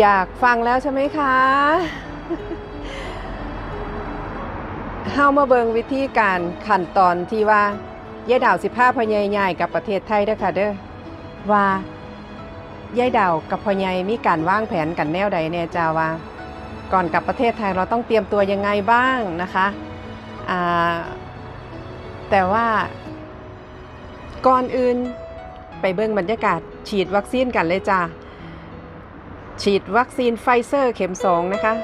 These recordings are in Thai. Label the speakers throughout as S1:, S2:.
S1: อยากฟังแล้วใช่ไหมคะเฮามาเบิงวิธีการขั้นตอนที่ว่าย่ายดาวสิพาพ่อใหญ่ใหญ่กับประเทศไทยเด้อค่ะเด้อว่าย่ายดาวกับพ่อใหญ่มีการวางแผนกันแนวใดแน่จ้าว่า ก่อนกลับประเทศไทยเราต้องเตรียมตัวยังไงบ้างนะคะอ่าแต่ว่าก่อนอื่นไปเบิ่งบรรยากาศฉีดวัคซีนกันเลยจ้า ฉีดวัคซีนไฟเซอร์เข็ม 2 นะคะ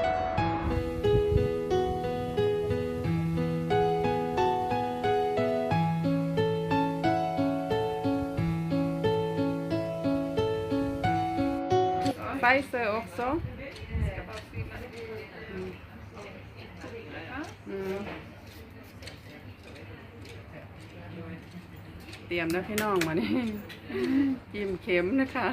S1: ไฟเซอร์ också Mm. เตรียมนะพี่น้องมานี่จิ้มเข็มนะคะ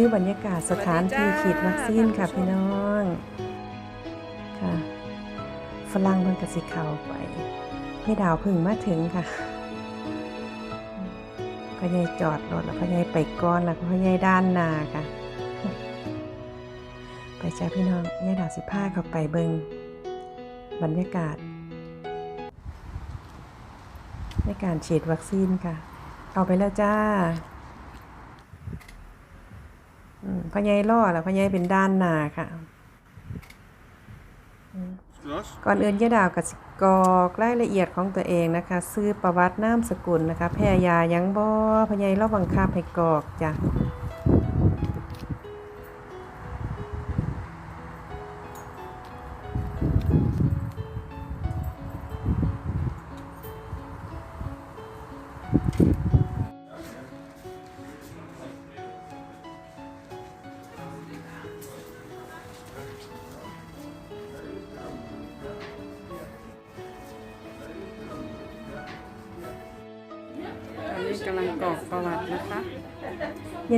S2: คือบรรยากาศสถานที่ฉีดวัคซีนค่ะพี่น้องค่ะฝรั่งเพิ่นกสิเข้าไปพี่ดาวพึ่งมาถึงค่ะพ่อใหญ่จอดรถแล้วพ่อใหญ่ไปก่อนแล้วก็พ่อใหญ่ด้านนาค่ะ ไปจ้าพี่น้องยายดาวสิพาเขาไปเบิงบรรยากาศ ในการฉีดวัคซีนค่ะ เอาไปแล้วจ้า พ่อใหญ่ล่อแล้วพ่อใหญ่เป็นด้านหน้าค่ะ
S3: Glas?
S2: ก่อนอื่นยายดาวกับสิกรอกรายละเอียดของตัวเองนะคะซื้อประวัตินามสกุลนะคะ แพรยายังบ่พ่อใหญ่เราบังคับให้กรอกจ้ะ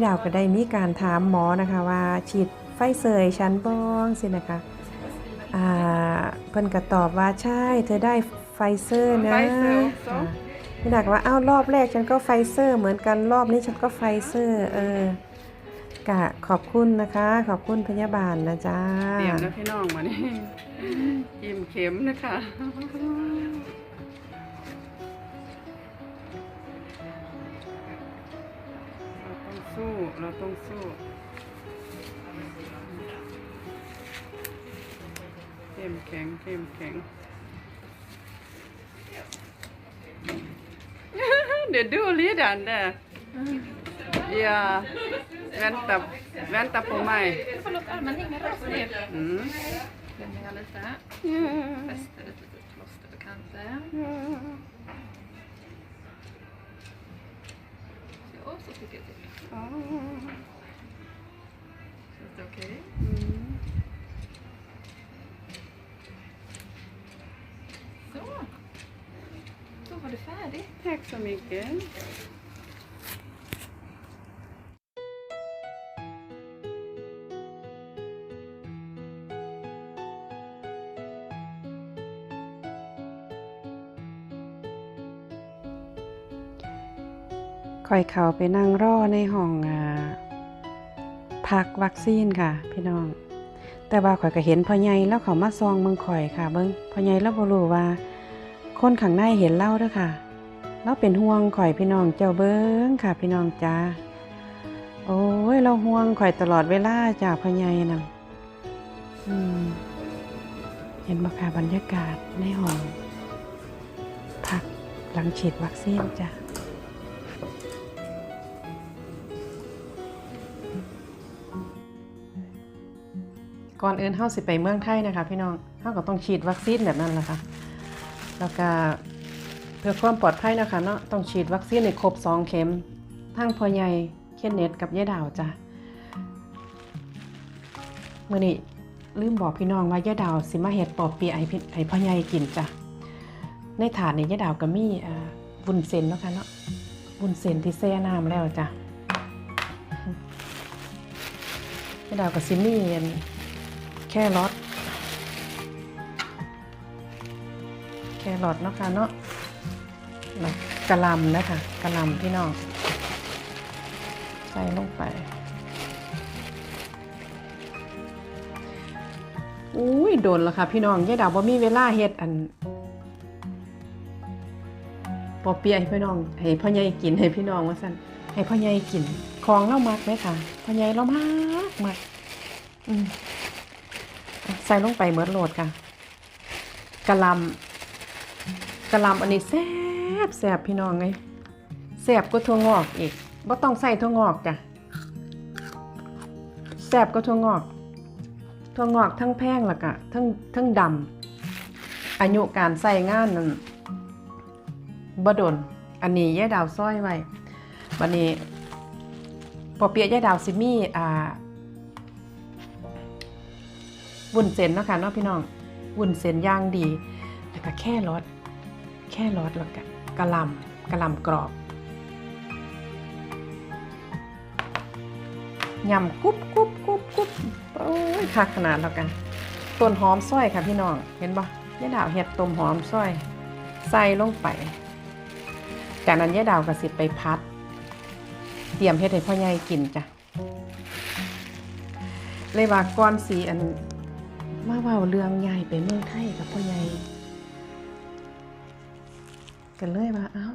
S2: ดาวก็ได้มีการถามหมอนะคะว่าฉีดไฟเซอร์ให้ชั้นบ้องสินะคะอ่าเพิ่นก็ตอบว่าใช่เธอได้ไฟเซอร์นะ
S1: ไฟเซอร์
S2: อ่าพี่ดักว่าอ้าวรอบแรกฉันก็ไฟเซอร์ เหมือนกันรอบนี้ฉันก็ไฟเซอร์เออกะขอบคุณนะคะ ขอบคุณพยาบาลนะจ๊ะ
S1: เตรียมนะพี่น้องมานี่จิ้มเข็มนะคะ เราต้องสู้ เราต้องสู้เข้มแข็งเข้มแข็ง Det är dåligt den där. Ja, vänta, vänta på mig.
S4: får låta armen hänga rakt ner.
S1: Mm.
S4: Spänningar lite. Fäster ett litet plåster på kanten. Så, så trycker jag Känns det okej? Så. Då var du färdig.
S1: Tack så mycket. คอยเขาไปนั่งรอในห้องอพักวัคซีนค่ะ พี่น้อง แต่ว่าข่อยก็เห็นพ่อใหญ่แล้วเขามาซองเมืองข่อยค่ะ เบิ้งพ่อใหญ่แล้วบ่รู้ว่า คนข้างในเห็นเล่าด้อค่ะเราเป็นห่วงข่อยพี่น้องเจ้าเบิ้งค่ะ พี่น้องจ้าโอ้ยเราห่วงข่อยตลอดเวลาจ้าพ่อใหญ่น่ะอืมเห็นบ่ค่ะบรรยากาศในห้องพักหลังฉีดวัคซีนจ้ะ ก่อนอื่นเฮาสิไปเมืองไทยนะคะพี่น้องเฮาก็ต้องฉีดวัคซีนแบบนั้นแหละค่ะแล้วก็เพื่อความปลอดภัยนะคะเนาะต้องฉีดวัคซีนให้ครบ 2 เข็ม ทั้งพ่อใหญ่เคนเน็ตกับยายดาวจ้ะมื้อนี้ลืมบอกพี่น้องว่ายายดาวสิมาเฮ็ดปอเปียะให้พี่ให้พ่อใหญ่กินจ้ะในถาดนี้ยายดาวก็มีอ่าวุ้นเส้นเนาะค่ะเนาะวุ้นเส้นที่แช่น้ำแล้วจ้ะยายดาวก็สิมีอัน
S2: แครอทแครอทเนาะค่ะเนาะแล้วกะหล่ำนะคะกะหล่ำพี่น้อง ใส่ลงไปอุ้ยโดนแล้วค่ะพี่น้องยายดาวบ่มีเวลาเฮ็ดอันปอเปียะให้พี่น้องให้พ่อใหญ่กินให้พี่น้องว่าซั่นให้พ่อใหญ่กินของเรามักไหมค่ะพ่อใหญ่เรามากมากอืม ใส่ลงไปเหมือนโหลดค่ะกะลำกะลำอันนี้แซ่บแซ่บพี่น้องเลยแซ่บก็ถั่วงอกอีกบ่ต้องใส่ถั่วงอกจ้ะแซ่บก็ถั่วงอกถั่วงอกทั้งแพงแล้วก็ทั้งทั้งดำอายุการใส่งานนั้นบ่ดนอันนี้ยายดาวซ้อยไว้บัดนี้ปอเปียะยายดาวสิมี่อ่า วุ้นเส้นเนาะค่ะเนาะพี่น้องวุ้นเส้นย่างดี แล้วก็แค่รสแค่รสแล้วก็กะหล่ำกะหล่ำกรอบยำกรุบกรุบกรุบกรุบโอ้ยคักขนาดแล้วกันต้นหอมซอยค่ะพี่น้อง เห็นปะยายดาวเห็ดต้มหอมซอย ใส่ลงไป จากนั้นยายดาวก็สิบไปพัด เตรียมเฮ็ดให้พ่อใหญ่กินจ้ะเลยว่าก่อนสีอัน มาเว้าเรื่องใหญ่ไปเมืองไทยกับพ่อใหญ่กันเลยว่าเอ้า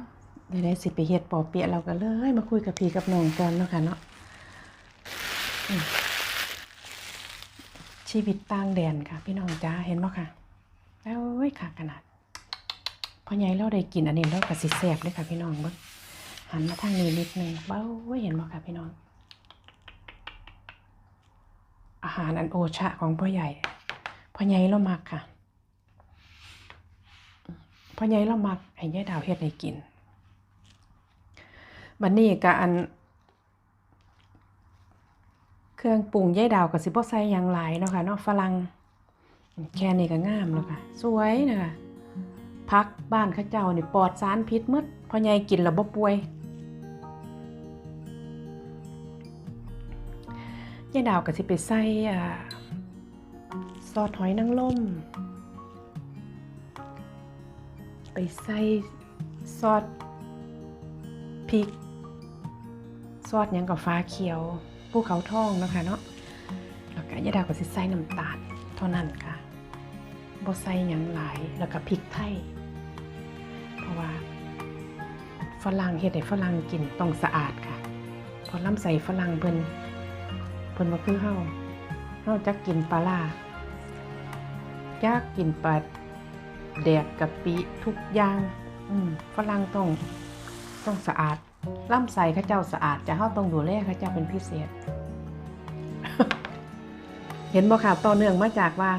S2: เดี๋ยวได้สิไปเฮ็ดปอเปียะเราก็เลย มาคุยกับพี่กับน้องก่อนเนาะค่ะเนาะชีวิตต่างแดนค่ะ พี่น้องจ้าเห็นบ่ค่ะแล้วเว้ยค่ะขนาดพ่อใหญ่เราได้กินอันนี้เราก็สิแซ่บเลยค่ะ พี่น้องเบิ่งหันมาทางนี้นิดนึงเบ้าว้ยเห็นบ่ค่ะพี่น้อง อาหารอันโอชะของพ่อใหญ่ พ่อใหญ่เรามักค่ะพ่อใหญ่เรามักให้ยายดาวเฮ็ดให้กินบัดนี้ก็อัน เครื่องปรุงยายดาวก็สิบ่ใส่หยังหลายเนาะค่ะเนาะฝรั่งแค่นี้ก็งามแล้วค่ะ สวยนะคะพักบ้านข้าเจ้านี่ปลอดสารพิษหมดพ่อใหญ่กินแล้วบ่ป่วยยายดาวก็สิไปใส่อ่า ซอสหอยนางรมไปใส่ซอสพริก ซอสยังกับฟ้าเขียวภูเขาทองนะคะเนาะแล้วก็ยาดาวก็สิใส่น้ำตาลเท่านั้นค่ะบ่ใส่ยังหลายแล้วก็พริกไทยเพราะว่าฝรั่งเฮ็ดให้ฝรั่งกินต้องสะอาดค่ะพอล้ำใส่ฝรั่งเพิ่นเพิ่นว่าคือเฮาเฮาจักกินปลาร้า จักกินปลาแดกกะปิทุกอย่างฝรั่งต้องต้องสะอาดล่ำใส่ข้าเจ้าสะอาดจะเฮาต้องดูแลข้าเจ้าเป็นพิเศษ เห็นบ่ค่ะต่อเนื่องมาจากว่า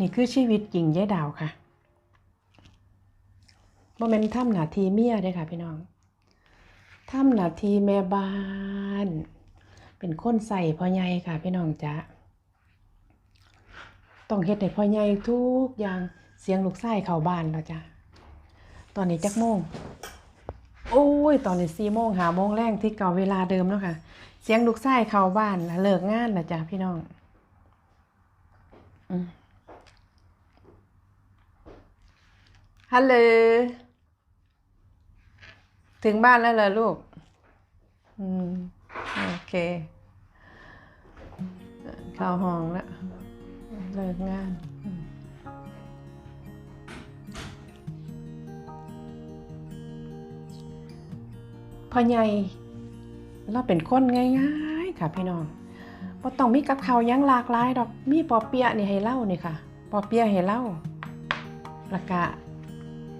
S2: นี่คือชีวิตจริงยายดาวค่ะบ่แม่นทำหน้าทีเมียเด้อค่ะพี่น้องทำหน้าทีแม่บ้าน เป็นคนใส่พ่อใหญ่ค่ะพี่น้องจ๊ะ ต้องเฮ็ดให้พ่อใหญ่ทุกอย่างเสียงลูกไส้เข้าบ้านแล้วจ้ะตอนนี้จักโมงโอ้ย ตอนนี้สี่โมงหาโมงแรงที่เก่าเวลาเดิมแล้วค่ะ เสียงลูกไส้เข้าบ้านแล้วเลิกงานแล้วจ้ะพี่น้องฮัลโหลถึงบ้านแล้วเหรอลูก อืม โอเค เข้าห้องแล้ว เลิกงานพ่อใหญ่เราเป็นคนง่ายๆค่ะพี่น้องบ่ต้องมีกับข้าวยังหลากหลายดอก มีปอเปี๊ยะนี่ให้เล่านี่ค่ะ ปอเปี๊ยะให้เล่าล้วก็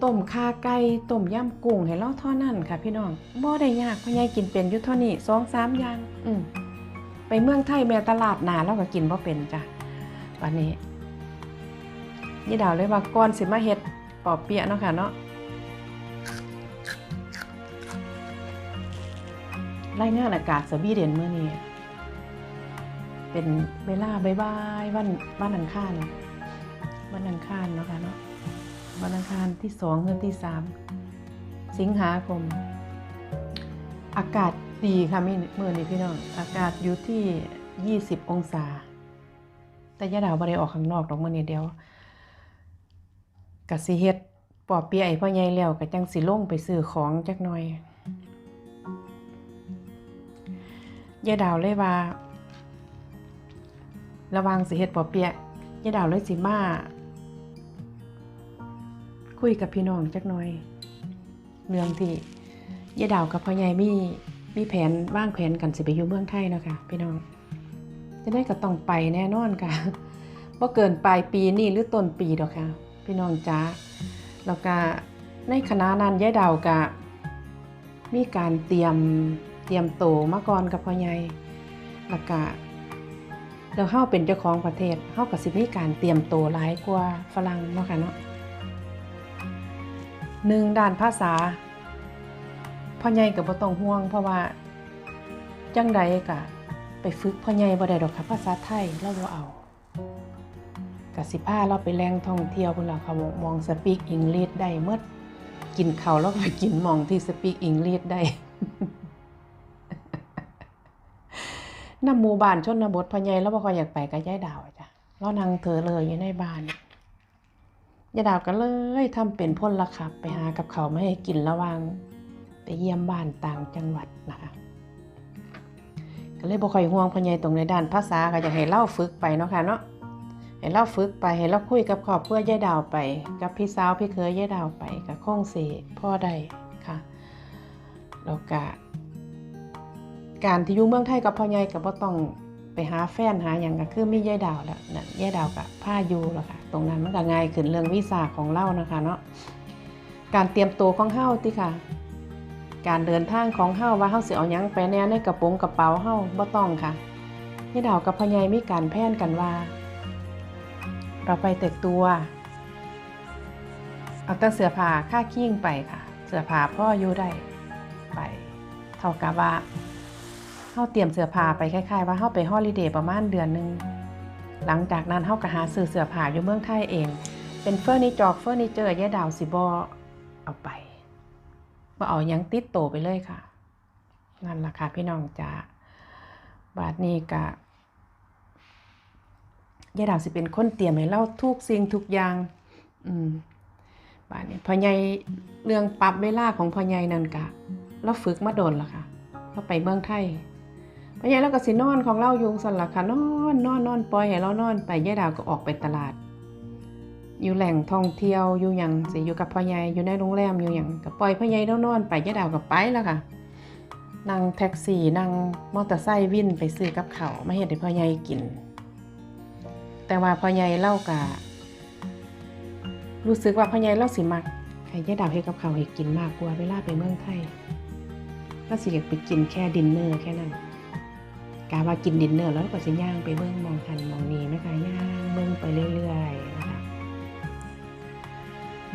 S2: ต้มข่าไก่ต้มยำกุ้งให้เล่าเท่านั้นค่ะ พี่น้องบ่ได้ยากพ่อใหญ่กินเป็นอยู่เท่านี้สองสามอย่าง อืไปเมืองไทยแม่ตลาดนาเราก็กินบ่เป็นจ้ะ วันนี้ยี่ดาวเลยว่าก่อนสิมาเฮ็ดปอบเปียเนาะค่ะเนาะรายงานอากาศสวีเดนเมื่อนี้ เป็นเวลาบายๆวันวันอังคารวันอังคารเนาะค่ะเนาะวันอังคารที่สองเดือนที่สามสิงหาคม อากาศดีค่ะมเมื่อนี้พี่น้อง อากาศอยู่ที่ 20 องศา แต่ยายดาวบ่ได้ออกข้างนอกดอกมื้อนี้เดียวก็สิเฮ็ดปอเปียะให้พ่อใหญ่แล้วก็จังสิลงไปซื้อของจักหน่อยยายดาวเลยว่า ระวังสิเฮ็ดปอเปียยายดาวเลยสิมาคุยกับพี่น้องจักหน่อย เรื่องที่ยายดาวกับพ่อใหญ่มีมีแผนวางแผนกันสิไปอยู่เมืองไทยเนาะค่ะพี่น้อง จะได้ก็ต้องไปแน่นอนค่ะบ่เกินปลายปีนี่หรือต้นปีดอกค่ะ พี่น้องจ้าแล้วก็ในคณะนั้นยายดาวก็มีการเตรียมเตรียมโตมาก่อนกับพ่อใหญ่แล้วก็แล้วเฮาเป็นเจ้าของประเทศเฮาก็สิมีการเตรียมโตหลายกว่าฝรั่งเนาะค่ะเนาะหนึ่งด้านภาษาพ่อใหญ่ก็บ่ต้องห่วง เพราะว่าจังใดก็ ไปฝึกพ่อใหญ่บ่ได้ดอกค่ะภาษาไทยเราบ่เอากสิพาเราไปแหล่งท่องเที่ยวพุ่นล่ะค่ะมองสปีกอังกฤษได้เมื่อกินข้าวแล้วก็ไปกินมองที่สปีกอังกฤษได้นำหมู่บ้านชนบทพ่อใหญ่แล้วบ่ค่อยอยากไปกับยายดาวจ้ะเรานั่งเถอเลยอยู่ในบ้านยายดาวก็เลยทำเป็นพลขับไปหากับเขาวมาให้กินระว่างไปเยี่ยมบ้านต่างจังหวัดนะคะ ก็เลยบ่ค่อยห่วงพ่อใหญ่ตรงในด้านภาษาก็อยากให้เล่าฝึกไปเนาะค่ะเนาะให้เล่าฝึกไปให้เราคุยกับครอบครัวยายดาวไป กับพี่สาวพี่เคยยายดาวไปกับคงเสพ่อได้ค่ะแล้วก็การที่อยู่เมืองไทยกับพ่อใหญ่ก็บ่ต้องไปหาแฟนหาหยังก็คือมียายดาวแล้วนั่ยายดาวกับผ้าอยู่แล้วค่ะ ตรงนั้นมันก็ง่ายขึ้นเรื่องวีซ่าของเรานะคะเนาะการเตรียมตัวของเฮาติค่ะ การเดินทางของเฮาว่าเฮาสิเอาหยังไปแน่ในกระโปรงกระเป๋าเฮาบ่ต้องค่ะยายดาวกับพ่อใหญ่มีการแพลนกันว่า เราไปแต่งตัว เอาแต่เสื้อผ้าค่าขี้งไปค่ะ เสื้อผ้าพ่ออยู่ได้ไป เท่ากับว่าเฮาเตรียมเสื้อผ้าไปคล้ายๆ ว่าเฮาไปฮอลิเดย์ประมาณเดือนหนึงหลังจากนั้นเฮาก็หาซื้อเสื้อผ้าอยู่เมืองไทยเอง เป็นเฟอร์นิเจอร์เฟอร์นิเจอร์ยายดาวสิบ่เอาไป บ่เอายังติดโตไปเลยค่ะ นั่นล่ะค่ะพี่น้องจ๋าบาทนี้กะยายดาวสิเป็นคนเตรียมให้เราทุกสิ่งทุกอย่าง อืมบาทนี้พ่อใหญ่เรื่องปรับเวลาของพ่อใหญ่นั่นกะเราฝึกมาโดนล้วค่ะเราไปเมืองไทยพ่อใหญ่เราก็สินอนของเรายู่สั่นล่ะค่ะนอนนอนนอนปล่อยให้เรานอนไปยายดาวก็ออกไปตลาด อยู่แหล่งท่องเที่ยวอยู่หยังสิอยู่กับพ่อใหญ่อยู่ในโรงแรมอยู่หยังก็ปล่อยพ่อใหญ่แล้วนอนไปยายดาวก็ไปแล้วค่ะนั่งแท็กซี่นั่งมอเตอร์ไซค์วินไปซื้อกับเขาวมาเฮ็ดให้พ่อใหญ่กิน แต่ว่าพ่อใหญ่เล่ากะรู้สึกว่าพ่อใหญ่เล่าสิมักให้ยายดาวเฮ็ดกับเขาวให้กินมากกว่าเวลาไปเมืองไทยแล้วสิอยากไปกินแค่ดินเนอร์แค่นั้นกาว่ากินดินเนอร์แล้วก็สิย่างไปเบิ่งมองหันมองนี้นะคะย่างเบิ่งไปเรื่อยๆ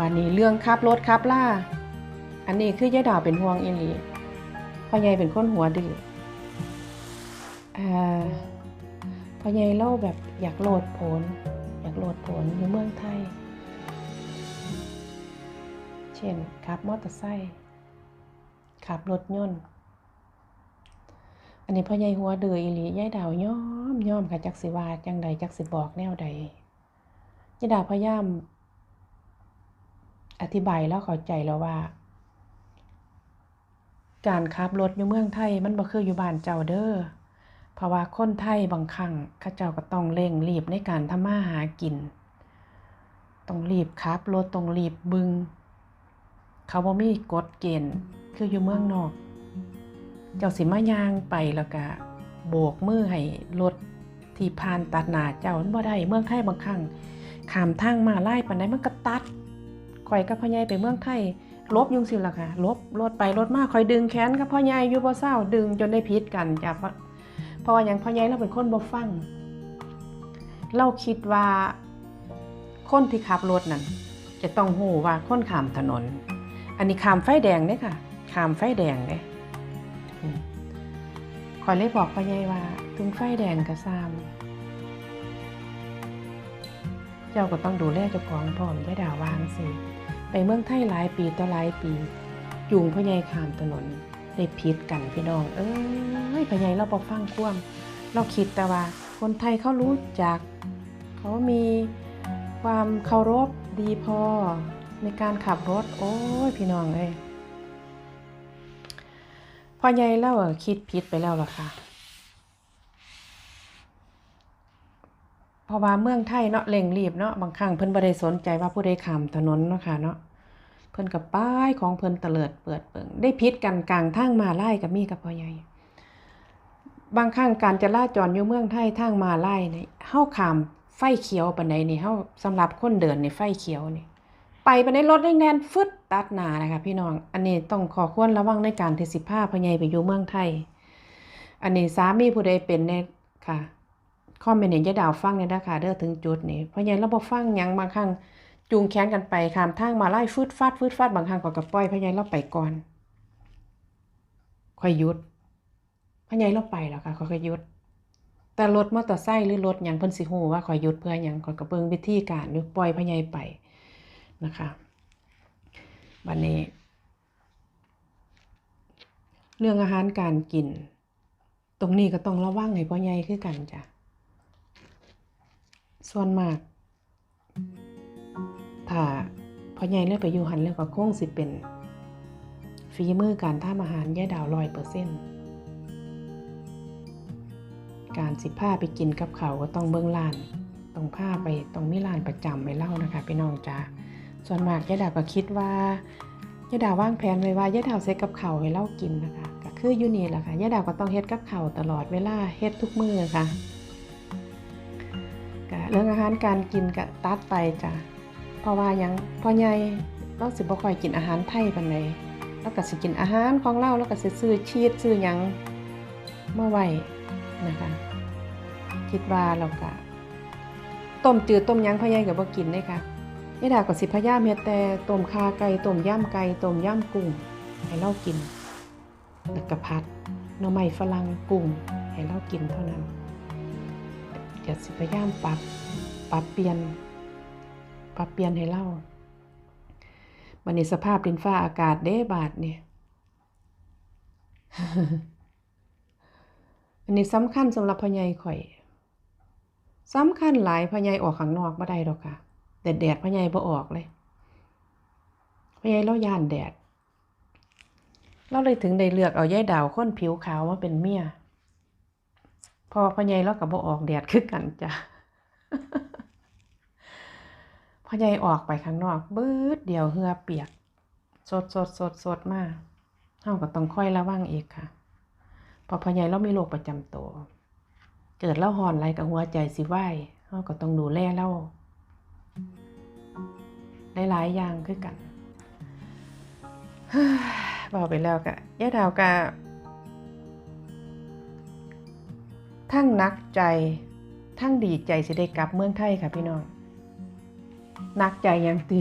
S2: วันนี้เรื่องขับรถขับล่า อันนี้คือยายดาวเป็นห่วงอีหลีพ่อใหญ่เป็นคนหัวดื้อพ่อใหญ่เล่าแบบอยากโหลดผล อยากโหลดผลอยู่เมืองไทย เช่นขับมอเตอร์ไซค์ขับรถยนต์อันนี้พ่อใหญ่หัวเดืออีหลียายดาวย่อมย่อมค่ะจักสิวาจังใดจักสิบอกแนวใดยายดาวพยายาม อธิบายแล้วเข้าใจแล้วว่า การขับรถอยู่เมืองไทยมันบ่คืออยู่บ้านเจ้าเด้อเพราะว่าคนไทยบางครั้งเขาเจ้าก็ต้องเร่งรีบในการทำมาหากิน ต้องรีบขับรถต้องรีบบึง เขาบ่มีกฎเกณฑ์คืออยู่เมืองนอก เจ้าสิมายางไปแล้วก็โบกมือให้รถที่ผ่านตัดหน้าเจ้ามันบ่ได้เมืองไทยบางครั้งขามทางมาไล่ปานใดมันก็ตัด ข่อยกับพ่อใหญ่ไปเมืองไทยลบยุงสิล่ะค่ะลบรถไปรถมาข่อยดึงแขนกับพ่อใหญ่อยู่บ่เศร้าดึงจนได้พิษกันจ้ะเพราะเพราะว่าหยังพ่อใหญ่เราเป็นคนบ่ฟังเราคิดว่าคนที่ขับรถนั่นจะต้องหูว่าคนขามถนน อันนี้ขามไฟแดงเด้ค่ะขามไฟแดงเด้อืมข่อยเลยบอกพ่อใหญ่ว่า ถึงไฟแดงก็ซ้ำเจ้าก็ต้องดูแลเจ้าของพร้อมได้ด่าวางสิ ไปเมืองไทยหลายปีต่อหลายปีจูงพ่อใหญ่ขามถนนได้พิษกันพี่น้อง เอ้ยพ่อใหญ่เราบ่ฟังความเราคิดแต่ว่า คนไทยเขารู้จัก เขามีความเคารพดีพอในการขับรถ โอ้ยพี่น้องเลยพ่อใหญ่แล้วอะคิดผิดไปแล้วล่ะค่ะ เพราะว่าเมืองไทยเนาะเร่งรีบเนาะบางครั้งเพิ่นบ่ได้สนใจว่าผู้ใดข้ามถนนเนาะค่ะเนาะเพิ่นกับป้ายของเพิ่นเตลิดเปิดเปิงได้พิษกันกลางทางมาไลายกับมีกับพ่อใหญ่บางครั้งการจราจรอยู่เมืองไทยทางมาไลายนี่ยเฮาข้ามไฟเขียวปานใดนี่เฮาสำหรับคนเดินในี่ไฟเขียวนี่ไปไปานรถแน่นๆฟึดตัดหนานะคะพี่น้อง อันนี้ต้องขอควรระวังในการที่สิพาพ่อใหญ่ไปอยู่เมืองไทย อันนี้สามีผู้ใดเป็นเนี่ยค่ะ คอมเมนต์เห็นยายดาวฟังเนี่ยนะคะเด้อถึงจุดนี้เพราะยายเราบ่ฟังยังบางครั้งจูงแขนกันไปข้ามทางมาไล่ฟืดฟาดฟืดฟาดบางครั้งก็กระปล่อยพยายเราไปก่อนค่อยยุดพยายเราไปแล้วค่ะค่อยยุด แต่รถมอเตอร์ไซค์หรือรถยังเพิ่นสิฮู้ว่าค่อยยุดเพื่อหยังค่อยก็เบิ่งวิธีการอยู่ปล่อยพยายไปนะคะบัดนี้ เรื่องอาหารการกิน ตรงนี้ก็ต้องระวังให้พ่อใหญ่คือกันจ้ะ ส่วนมาก ถ้าพ่อใหญ่เลือกไปอยู่หันแล้วก็คงสิเป็นฝีมือการทำอาหารย่าดาวร้อยเปอร์เซ็นต์การสิผ้าไปกินกับเขาก็ต้องเบิ้งร้านต้องผ้าไปต้องมีร้านประจำไปเล่านะคะพี่น้องจ้าส่วนมากย่าดาวก็คิดว่าย่าดาววางแผนไว้ว่าย่าดาวเซ็กับเขาให้เล่ากินนะคะก็คืออยู่นี่แหละค่ะย่าดาวก็ต้องเฮ็ดกับเขาตลอดเวลาเฮ็ดทุกมือค่ะ เรื่องอาหารการกินก็ตัดไปจ้ะเพราะว่ายังพ่อใหญ่เราสิบ่ค่อยกินอาหารไทยปานใดเราก็สิกินอาหารของเราแล้วก็สิซื้อชีสซื้อหยังมาไว้นะคะ คิดว่าเราก็ต้มจืดต้มยังพ่อใหญ่ก็บ่กินเลยค่ะยายดาก็สิพยายามเฮ็ดแต่ต้มขาไก่ต้มย่ำไก่ต้มย่ำกุ้งให้เรากินแล้วก็ผัดหน่อไม้ฝรั่งกุ้งให้เรากินเท่านั้น จะสิพยายามปรับปรับเปลี่ยน ปรับเปลี่ยนให้เล่าวันนี้สภาพดินฟ้าอากาศเด้บาดเนี่ยอันนี้สำคัญสำหรับพ่อใหญ่ข่อยสำคัญหลายพ่อใหญ่ออกข้างนอกบ่ได้ดอกค่ะแดดแดดพ่อใหญ่บ่ออกเลยพ่อใหญ่เราย่านแดด เราเลยถึงได้เลือกเอายายดาวคนผิวขาวมาเป็นเมีย พอพ่อใหญ่เรากับบ่ออกแดดคือกันจ้ะพ่อใหญ่ออกไปข้างนอกเบิดเดียวเหือเปียก สดสดสดสดมากเฮาก็ต้องค่อยระวังอีกค่ะ พอพ่อใหญ่เรามีโรคประจำตัวเกิดเล่าหอนไรกับหัวใจสิไหวเฮาก็ต้องดูแลเล่าหลายๆอย่างคือกันบอกไปแล้วกะย่าดาวกะ ทั้งนักใจทั้งดีใจสิได้กลับเมืองไทยค่ะพี่น้องนักใจยังตี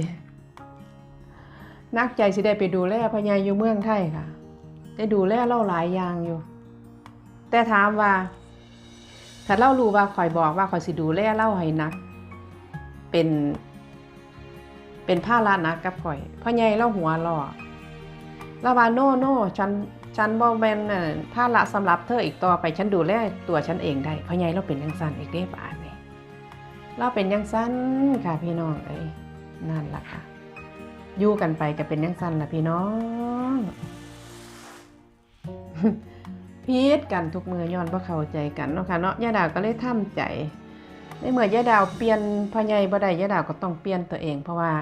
S2: นักใจสิได้ไปดูแลพญายอยู่เมืองไทยค่ะ ได้ดูแลเล่าหลายอย่างอยู่ แต่ถามว่า ถ้าเล่ารู้ว่าคอยบอกว่าคอยสิดูแลเล่าให้นัก เป็น เป็นผ้าลานักกับข่อยพ่อใหญ่เล่าหัวหล่อแล้วว่าโน่โน่ฉัน ฉันบ่แม่นน่ะถ้าละสำหรับเธออีกต่อไปฉันดูแลตัวฉันเองได้เพราะไงเราเป็นยังสั้นอีกเด้บาทนี่เราเป็นยังสั้นค่ะพี่น้องเอ้ยนั่นล่ะค่ะอยู่กันไปจะเป็นยังสั้นล่ะพี่น้องพีดกันทุกมือย้อนว่าเข้าใจกันเนาะค่ะเนาะย่าดาวก็เลยทำใจในเมื่อย่าดาวเปลี่ยนพ่อใหญ่บ่ได้ย่าดาวก็ต้องเปลี่ยนตัวเอง เพราะว่า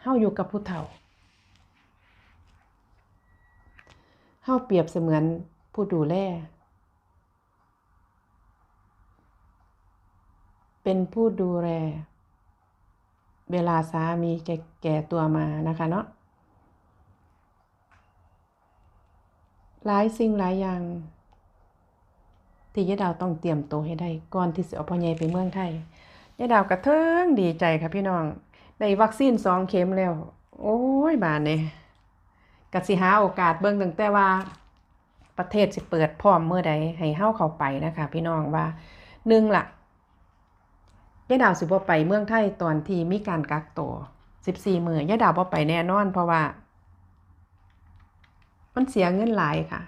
S2: เฮาอยู่กับผู้เฒ่า เฮาเปรียบเสมือนผู้ดูแล เป็นผู้ดูแล เวลาสามีแกแก่ตัวมานะคะเนาะหลายสิ่งหลายอย่าง ที่ยายดาวต้องเตรียมตัวให้ได้ ก่อนที่จะเอาพ่อใหญ่ไปเมืองไทยยายดาวกระเทิงดีใจค่ะพี่น้อง ได้วัคซีนสองเข็มแล้ว โอ้ยบานเนี่ย กสิหาโอกาสเบิ่งตั้งแต่ว่าประเทศสิเปิดพร้อมเมื่อใดให้เฮาเข้าไปนะคะ พี่น้องว่าหนึ่งละยายดาวสิบ่ไปเมืองไทยตอนที่มีการกักตัว14มือยายดาวบ่ไปแน่นอน เพราะว่า มันเสียเงินหลายค่ะ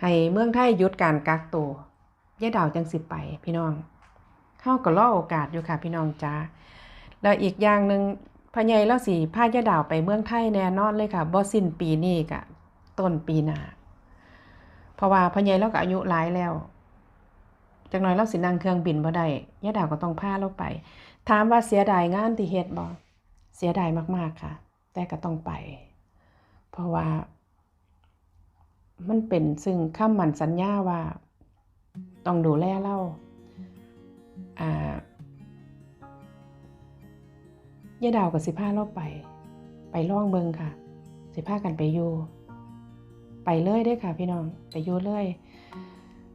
S2: ให้เมืองไทยหยุดการกักตัวยายดาวจังสิไป พี่น้องเฮาก็รอโอกาสอยู่ค่ะ พี่น้องจ้าแล้วอีกอย่างหนึ่ง พ่อใหญ่แล้วสิพายะดาวไปเมืองไทยแน่นอนเลยค่ะบ่สิ้นปีนี้ก็ต้นปีหน้าเพราะว่าพ่อใหญ่าก็อายุหลายแล้วจักน่อยเราสินั่งเครื่องบินบ่ได้ยะดาวก็ต้องพาเราไป ถามว่าเสียดายงานที่เฮ็ดบ่เสียดายมาก ๆค่ะ แต่ก็ต้องไป เพราะว่า มันเป็นซึ่งคำมันสัญญาว่า ต้องดูแลเราอ่า ย่าดาวกับสิพาเราไป ไปล่องเบิงค่ะ สิพากันไปอยู่ ไปเลยเด้ค่ะ พี่น้องไปอยู่เลย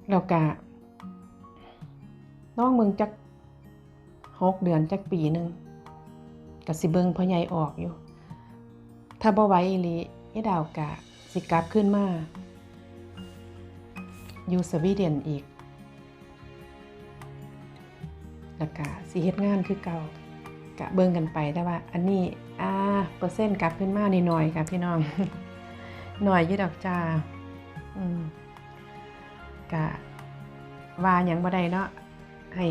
S2: แล้วกะล่องเบิงจักหกเดือนจักปีหนึ่งกับสิเบิงพ่อใหญ่ออกอยู่ ถ้าบ่ไหวอีลีย่าดาวกะสิกลับขึ้นมาอยู่สวีเดนอีกแล้วก็สิเฮ็ดงานคือเก่า กะเบิ่งกันไปแต่ว่า อันนี้อ่าเปอร์เซ็นต์กลับขึ้นมานิดหน่อยค่ะพี่น้องหน่อยยี่ดอกจ้าอืมกะว่าหยังบ่ได้เนาะให้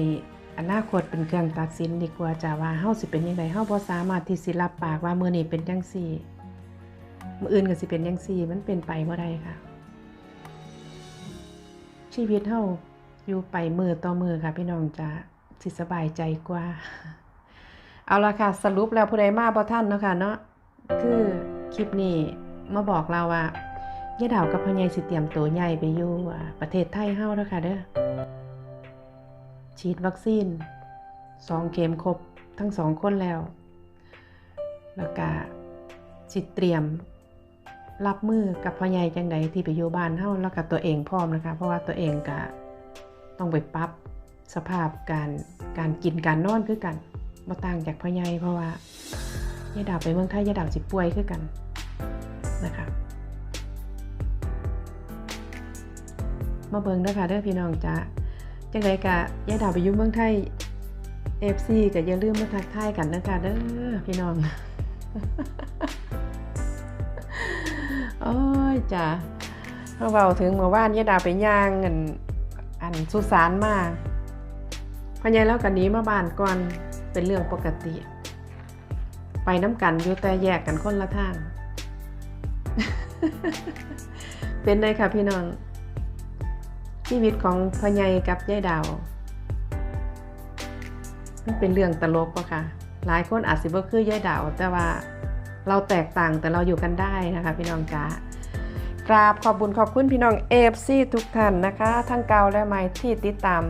S2: อนาคตเป็นเครื่องตัดสินดีกว่าจ้าว่าเฮาสิเป็นยังไงเฮาบ่สามารถที่สิรับปากว่ามื้อนี้เป็นจังซี่มื้ออื่นก็สิเป็นจังซี่ มันเป็นไปบ่ได้ค่ะ ชีวิตเฮาอยู่ไปมือต่อมือค่ะพี่น้องจ้าสิสบายใจกว่า เอาละค่ะ สรุปแล้วผู้ใดมาบ่ท่านเนาะค่ะเนาะคือคลิปนี้มาบอกเราว่าย่าดาวกับพ่อใหญ่สิเตรียมตัวใหญ่ไปอยู่อ่าประเทศไทยเฮาแล้วค่ะเด้อฉีดวัคซีนสองเข็มครบทั้งสองคนแล้ว แล้วก็สิเตรียมรับมือกับพ่อใหญ่จังใดที่ไปอยู่บ้านเฮาแล้วกับตัวเองพร้อมนะคะ เพราะว่าตัวเองก็ต้องไปปรับสภาพการการกินการนอนคือกัน บ่ต่างจากพ่อใหญ่เพราะว่ายายดาวไปเมืองไทยยายดาวสิป่วยคือกันนะคะมาเบิ่งเด้อค่ะเด้อพี่น้องจ้าจังใดกะยายดาวไปอยู่เมืองไทย FC ก็อย่าลืมมาทักทายกันนะคะเด้อพี่น้องโอ้ยจ้ะเขาเบาถึงเมื่อวานยายดาวไปย่างอันอันสุสานมาพอยายแล้วกันนี้มาบ้านก่อน เป็นเรื่องปกติ ไปน้ำกันอยู่แต่แยกกันคนละทาง เป็นไงค่ะพี่น้อง ชีวิตของพ่อใหญ่กับยายดาว มันเป็นเรื่องตลกปะค่ะ หลายคนอาจสิบ่คือยายดาว แต่ว่าเราแตกต่างแต่เราอยู่กันได้นะคะพี่น้องจ้ากราบขอบบุญขอบคุณพี่น้องเอฟซีทุกท่านนะคะ ทั้งเก่าและใหม่ที่ติดตาม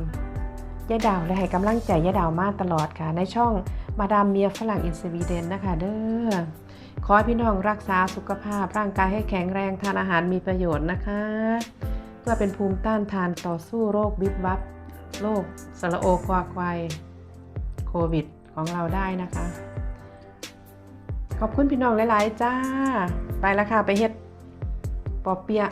S2: ยายดาวและให้กำลังใจยายดาวมาตลอดค่ะ ในช่องมาดามเมียฝรั่งอินสวีเดนนะคะเด้อขอให้พี่น้องรักษาสุขภาพร่างกายให้แข็งแรงทานอาหารมีประโยชน์นะคะ เพื่อเป็นภูมิต้านทานต่อสู้โรคบิบวับโรคสระโอควาควายโควิดของเราได้นะคะ ขอบคุณพี่น้องหลาย ๆ จ้า ไปแล้วค่ะ ไปเฮ็ดปอเปียะ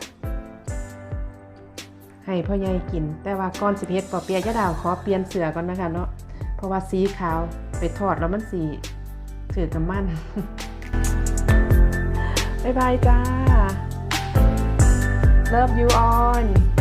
S2: ให้พ่อใหญ่กิน แต่ว่าก่อนสิเฮ็ดปอเปียยะดาวขอเปลี่ยนเสือก่อนนะคะเนาะเพราะว่าสีขาวไปทอดแล้วมันสีถือกับมันบ๊ายบายจ้า Love you all